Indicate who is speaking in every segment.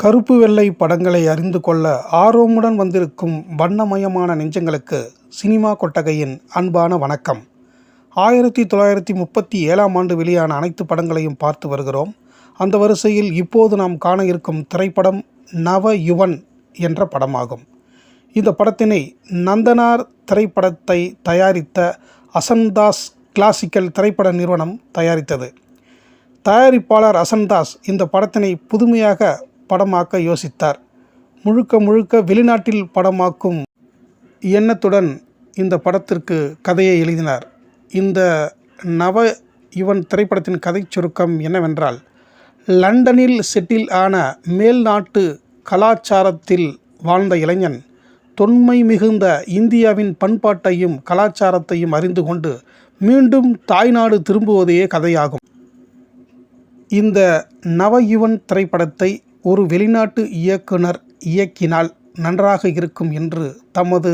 Speaker 1: கருப்பு வெள்ளை படங்களை அறிந்து கொள்ள ஆர்வமுடன் வந்திருக்கும் வண்ணமயமான நெஞ்சங்களுக்கு சினிமா கொட்டகையின் அன்பான வணக்கம். ஆயிரத்தி தொள்ளாயிரத்தி முப்பத்தி ஏழாம் ஆண்டு வெளியான அனைத்து படங்களையும் பார்த்து வருகிறோம். அந்த வரிசையில் இப்போது நாம் காண இருக்கும் திரைப்படம் நவ யுவன் என்ற படமாகும். இந்த படத்தினை நந்தனார் திரைப்படத்தை தயாரித்த அசன்தாஸ் கிளாசிக்கல் திரைப்பட நிறுவனம் தயாரித்தது. தயாரிப்பாளர் அசன்தாஸ் இந்த படத்தினை புதுமையாக படமாக்க யோசித்தார். முழுக்க முழுக்க வெளிநாட்டில் படமாக்கும் எண்ணத்துடன் இந்த படத்திற்கு கதையை எழுதினார். இந்த நவ யுவன் திரைப்படத்தின் கதை சுருக்கம் என்னவென்றால் லண்டனில் செட்டில் ஆன மேல்நாட்டு கலாச்சாரத்தில் வாழ்ந்த இளைஞன் தொன்மை மிகுந்த இந்தியாவின் பண்பாட்டையும் கலாச்சாரத்தையும் அறிந்து கொண்டு மீண்டும் தாய்நாடு திரும்புவதே கதையாகும். இந்த நவயுவன் திரைப்படத்தை ஒரு வெளிநாட்டு இயக்குனர் இயக்கினால் நன்றாக இருக்கும் என்று தமது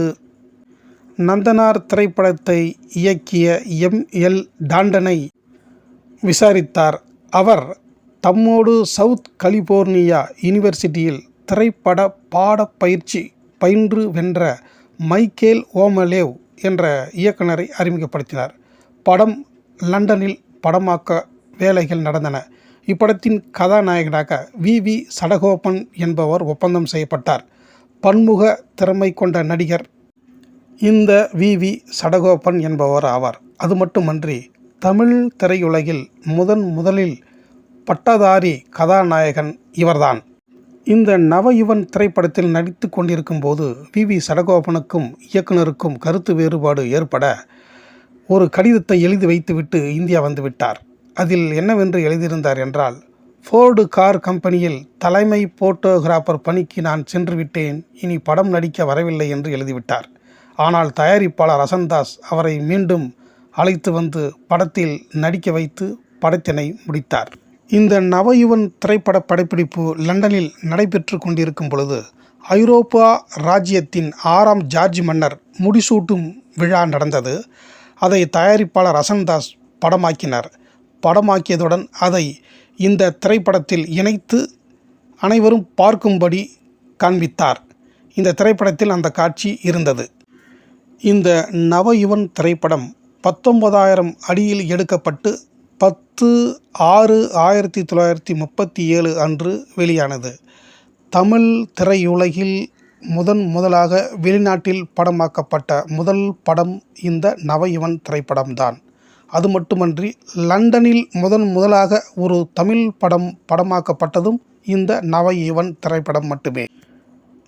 Speaker 1: நந்தனார் திரைப்படத்தை இயக்கிய எம். எல். டாண்டனை விசாரித்தார். அவர் தம்மோடு சவுத் கலிபோர்னியா யூனிவர்சிட்டியில் திரைப்பட பாடப் பயிற்சி பயின்று வென்ற மைக்கேல் ஓமலேவ் என்ற இயக்குனரை அறிமுகப்படுத்தினார். படம் லண்டனில் படமாக்க வேலைகள் நடந்தன. இப்படத்தின் கதாநாயகனாக வி. வி. சடகோபன் என்பவர் ஒப்பந்தம் செய்யப்பட்டார். பன்முக திறமை கொண்ட நடிகர் இந்த வி. வி. சடகோபன் என்பவர் ஆவார். அது மட்டுமன்றி தமிழ் திரையுலகில் முதன் முதலில் பட்டதாரி கதாநாயகன் இவர்தான். இந்த நவயுவன் திரைப்படத்தில் நடித்து கொண்டிருக்கும் போது வி. வி. சடகோபனுக்கும் இயக்குனருக்கும் கருத்து வேறுபாடு ஏற்பட ஒரு கடிதத்தை எழுதி வைத்துவிட்டு இந்தியா வந்துவிட்டார் அதில் என்னவென்று எழுதியிருந்தார் என்றால் ஃபோர்டு கார் கம்பெனியில் தலைமை போட்டோகிராஃபர் பணிக்கு நான் சென்று விட்டேன் இனி படம் நடிக்க வரவில்லை என்று எழுதிவிட்டார். ஆனால் தயாரிப்பாளர் ரசன்தாஸ் அவரை மீண்டும் அழைத்து வந்து படத்தில் நடிக்க வைத்து படத்தினை முடித்தார். இந்த நவயுவன் திரைப்பட படப்பிடிப்பு லண்டனில் நடைபெற்று கொண்டிருக்கும் பொழுது ஐரோப்பா ராஜ்யத்தின் ஆறாம் ஜார்ஜ் மன்னர் முடிசூட்டும் விழா நடந்தது. அதை தயாரிப்பாளர் ரசன்தாஸ் படமாக்கினார். படமாக்கியதுடன் அதை இந்த திரைப்படத்தில் இணைத்து அனைவரும் பார்க்கும்படி காண்பித்தார். இந்த திரைப்படத்தில் அந்த காட்சி இருந்தது. இந்த நவயுவன் திரைப்படம் பத்தொன்பதாயிரம் அடியில் எடுக்கப்பட்டு பத்து ஆறு ஆயிரத்தி தொள்ளாயிரத்தி முப்பத்தி ஏழு அன்று வெளியானது. தமிழ் திரையுலகில் முதன் முதலாக வெளிநாட்டில் படமாக்கப்பட்ட முதல் படம் இந்த நவயுவன் திரைப்படம்தான். அது மட்டுமன்றி லண்டனில் முதன் முதலாக ஒரு தமிழ் படம் படமாக்கப்பட்டதும் இந்த நவயுவன் திரைப்படம் மட்டுமே.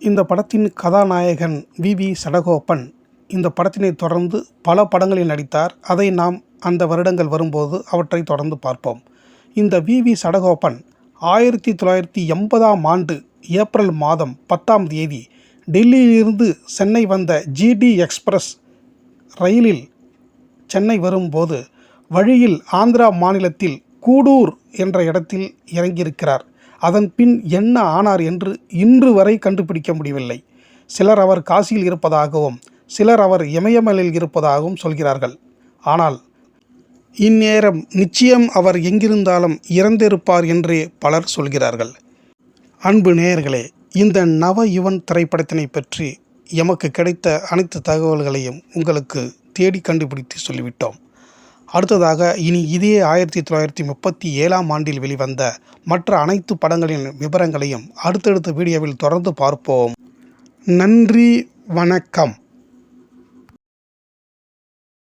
Speaker 1: இந்த படத்தின் கதாநாயகன் வி. வி. சடகோபன் இந்த படத்தினை தொடர்ந்து பல படங்களில் நடித்தார். அதை நாம் அந்த வருடங்கள் வரும்போது அவற்றை தொடர்ந்து பார்ப்போம். இந்த வி. வி. சடகோபன் ஆயிரத்தி தொள்ளாயிரத்தி எண்பதாம் ஆண்டு ஏப்ரல் மாதம் பத்தாம் தேதி டெல்லியிலிருந்து சென்னை வந்த ஜிடி எக்ஸ்பிரஸ் ரயிலில் சென்னை வரும்போது வழியில் ஆந்திரா மாநிலத்தில் கூடூர் என்ற இடத்தில் இறங்கியிருக்கிறார். அதன் பின் என்ன ஆனார் என்று இன்று வரை கண்டுபிடிக்க முடியவில்லை. சிலர் அவர் காசியில் இருப்பதாகவும் சிலர் அவர் இமயமலையில் இருப்பதாகவும் சொல்கிறார்கள். ஆனால் இந்நேரம் நிச்சயம் அவர் எங்கிருந்தாலும் இறந்திருப்பார் என்றே பலர் சொல்கிறார்கள். அன்பு நேயர்களே இந்த நவ யுவன் திரைப்படத்தினை பற்றி எமக்கு கிடைத்த அனைத்து தகவல்களையும் உங்களுக்கு தேடி கண்டுபிடித்து சொல்லிவிட்டோம். அடுத்ததாக இனி இதே ஆயிரத்தி தொள்ளாயிரத்தி முப்பத்தி ஏழாம் ஆண்டில் வெளிவந்த மற்ற அனைத்து படங்களின் விவரங்களையும் அடுத்தடுத்த வீடியோவில் தொடர்ந்து பார்ப்போம். நன்றி வணக்கம்.